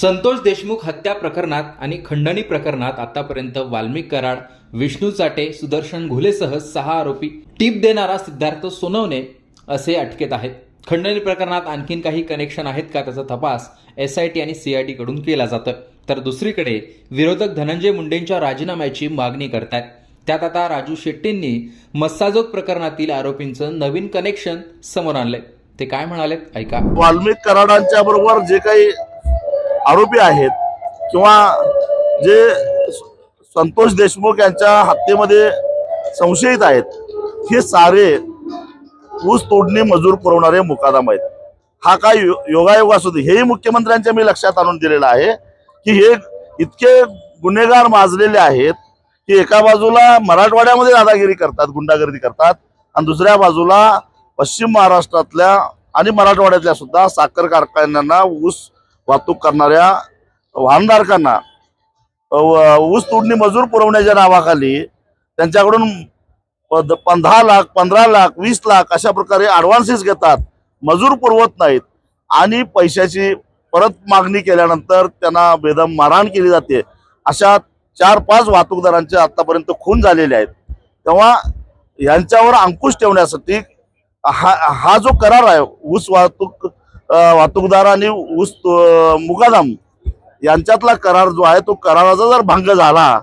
संतोष देशमुख हत्या प्रकरणात आणि खंडणी प्रकरणात आतापर्यंत वाल्मिक कराड विष्णू चाटे सुदर्शन घुलेसह सहा आरोपी टीप देणारा सिद्धार्थ सोनवणे असे अटकेत आहेत. खंडणी प्रकरणात आणखीन काही कनेक्शन आहेत का त्याचा तपास एस आय टी आणि सीआयडी कडून केला जातो तर दुसरीकडे विरोधक धनंजय मुंडेंच्या राजीनाम्याची मागणी करतायत. त्यात आता राजू शेट्टींनी मस्साजोग प्रकरणातील आरोपींचं नवीन कनेक्शन समोर आणलंय. ते काय म्हणाले ऐका. वाल्मिक कराडांच्या बरोबर जे काही आरोपी आहेत किंवा जे संतोष देशमुख यांच्या हत्येमध्ये संशयित आहेत हे सारे ऊस तोडणी मजूर पुरवणारे मुकादम आहेत. हा काय यो- योगायोग असू दे हेही मुख्यमंत्र्यांच्या मी लक्षात आणून दिलेलं आहे की हे इतके गुन्हेगार माजलेले आहेत की एका बाजूला मराठवाड्यामध्ये दादागिरी करतात गुंडागर्दी करतात आणि दुसऱ्या बाजूला पश्चिम महाराष्ट्रातल्या आणि मराठवाड्यातल्या सुद्धा साखर कारखान्यांना ऊस वाहतूक करणाऱ्या वाहनधारकांना व- ऊस तोडणी मजूर पुरवण्याच्या नावाखाली त्यांच्याकडून पद- लाख पंधरा लाख वीस लाख अशा प्रकारे ॲडव्हान्सेस घेतात. मजूर पुरवत नाहीत आणि पैशाची परत मागणी केल्यानंतर त्यांना बेदम मारहाण केली जाते. अशा चार पाच वाहतूकदारांचे आतापर्यंत खून झालेले आहेत. तेव्हा यांच्यावर अंकुश ठेवण्यासाठी हा हा जो करार आहे ऊस वाहतूक वाहतूकदारांनी वाहतूकदार आणि ऊस मुकादम यांच्यातला करार जो आहे तो कराराचा जर भंग झाला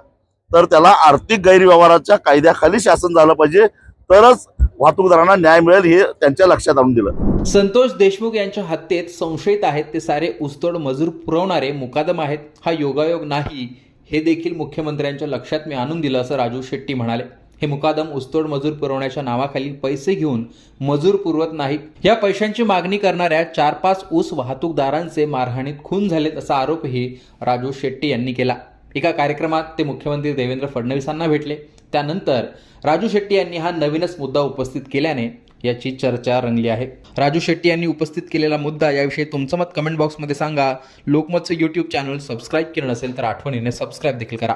तर त्याला आर्थिक गैरव्यवहाराच्या कायद्याखाली शासन झालं पाहिजे. तरच वाहतूकदारांना न्याय मिळेल हे त्यांच्या लक्षात आणून दिलं. संतोष देशमुख यांच्या हत्येत संशयित आहेत ते सारे ऊसतोड मजूर पुरवणारे मुकादम आहेत. हा योगायोग नाही हे देखील मुख्यमंत्र्यांच्या लक्षात मी आणून दिलं असं राजू शेट्टी म्हणाले. हे मुकादम ऊसतोड मजूर पुरवण्याच्या नावाखाली पैसे घेऊन मजूर पुरवत नाहीत. या पैशांची मागणी करणाऱ्या चार पाच ऊस वाहतूकदारांचे मारहाणीत खून झालेत असा आरोपही राजू शेट्टी यांनी केला. एका कार्यक्रमात ते मुख्यमंत्री देवेंद्र फडणवीसांना भेटले. त्यानंतर राजू शेट्टी यांनी हा नवीनच मुद्दा उपस्थित केल्याने याची चर्चा रंगली आहे. राजू शेट्टी यांनी उपस्थित केलेला मुद्दा याविषयी तुमचं मत कमेंट बॉक्समध्ये सांगा. लोकमतचं यूट्यूब चॅनल सबस्क्राईब केलं नसेल तर आठवणीने सबस्क्राईब देखील करा.